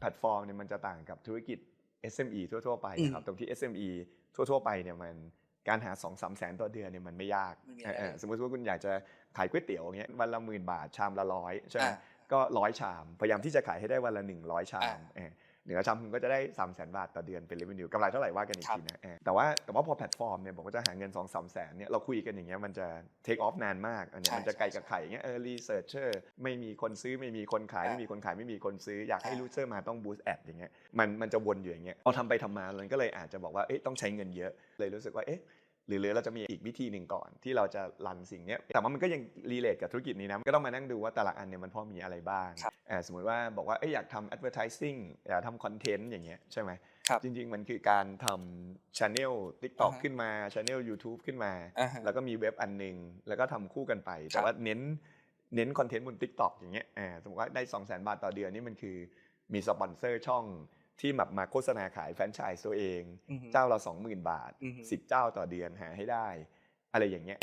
แพลตฟอร์มเนี่ยมันจะต่างกับธุรกิจ SME ทั่วๆไปนะครับ ตรงที่ SME ทั่วๆไปเนี่ยมันการหา2 3แสนต่อเดือนเนี่ยมันไม่ยากไม่มีอะไรเออสมมติว่าคุณอยากจะขายก๋วยเตี๋ยวเงี้ยวันละหมื่นบาทชามละร้อยใช่ไหมอ่าก็ร้อยชาม พยายามที่จะขายให้ได้วันละ100ชามอ่าเออ หนึ่งร้อยชามคุณก็จะได้3 0 0แสนบาทต่อเดือนเป็น revenue กำไรเท่าไหร่ว่ากันอีกครับทีนะเออแต่ว่าแต่ว่าพอแพลตฟอร์มเนี่ยบอกว่าจะหาเงิน2 3แสนเนี่ยเราคุยกันอย่างเงี้ยมันจะ take off นานมากอันเนี้ยใช่มันจะไกลกับใช่ไข่อย่างเงี้ยเออ researcher ไม่มีคนซื้อไม่มีคนขายอ่าไม่มีคนขายไม่มีคนซื้ออยากให้อ่า user มาต้อง boost ad อย่างเงี้ยมันมันจะวนอยู่อย่างเงี้ยเอาทำไปทำมามันก็เลยอาจจะบอกว่าเอ๊ะต้องใช้เงินเยอะเลยรู้สึกว่าเอ๊ะ หรือหรือเราจะมีอีกวิธีหนึ่งก่อนที่เราจะรันสิ่งเนี้ยแต่ว่ามันก็ยังรีเลทกับธุรกิจนี้นะมันก็ต้องมานั่งดูว่าแต่ละอันเนี่ยมันพอมีอะไรบ้างครับอ่าสมมติว่าบอกว่าเอ้ยอยากทำ advertising อยากทำคอนเทนต์อย่างเงี้ยใช่ไหมครับจริง ๆ มันคือการทำ channel TikTok อ่าฮะขึ้นมา channel YouTube ขึ้นมาอ่าฮะแล้วก็มีเว็บอันหนึ่งแล้วก็ทำคู่กันไปครัแต่บว่าเน้นเน้นคอนเทนต์บน TikTok อย่างเงี้ยอ่าสมมติว่าได้ 2 0 0 0 0 0 บาทต่อเดือนนี่มันคือมีสปอนเซอร์ช่อง ที่แบบมาโฆษณาขายแฟรนไชส์ตัวเองอือฮึเจ้าละ20,000บาทอือฮึ10เจ้าต่อเดือนหาให้ได้ อะไรอย่างเงี้ย